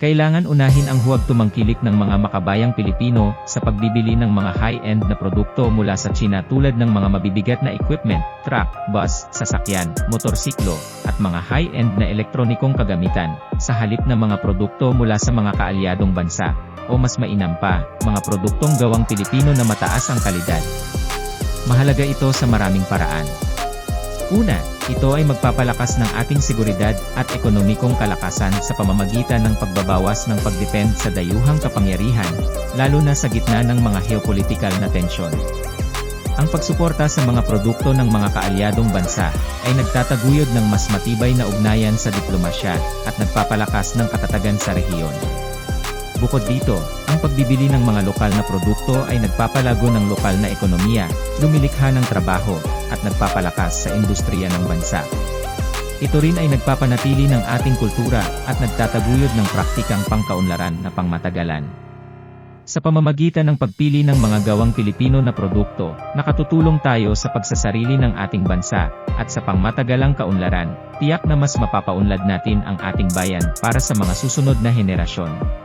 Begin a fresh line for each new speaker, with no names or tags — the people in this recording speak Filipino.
Kailangan unahin ang huwag tumangkilik ng mga makabayang Pilipino sa pagbibili ng mga high-end na produkto mula sa China tulad ng mga mabibigat na equipment, truck, bus, sasakyan, motorsiklo, at mga high-end na elektronikong kagamitan, sa halip na mga produkto mula sa mga kaalyadong bansa, o mas mainam pa, mga produktong gawang Pilipino na mataas ang kalidad. Mahalaga ito sa maraming paraan. Una, ito ay magpapalakas ng ating seguridad at ekonomikong kalakasan sa pamamagitan ng pagbabawas ng pagdepend sa dayuhang kapangyarihan, lalo na sa gitna ng mga geopolitikal na tensyon. Ang pagsuporta sa mga produkto ng mga kaalyadong bansa ay nagtataguyod ng mas matibay na ugnayan sa diplomasya at nagpapalakas ng katatagan sa rehiyon. Bukod dito, ang pagbibili ng mga lokal na produkto ay nagpapalago ng lokal na ekonomiya, lumilikha ng trabaho, at nagpapalakas sa industriya ng bansa. Ito rin ay nagpapanatili ng ating kultura at nagtataguyod ng praktikang pangkaunlaran na pangmatagalan. Sa pamamagitan ng pagpili ng mga gawang Pilipino na produkto, nakatutulong tayo sa pagsasarili ng ating bansa, at sa pangmatagalang kaunlaran, tiyak na mas mapapaunlad natin ang ating bayan para sa mga susunod na henerasyon.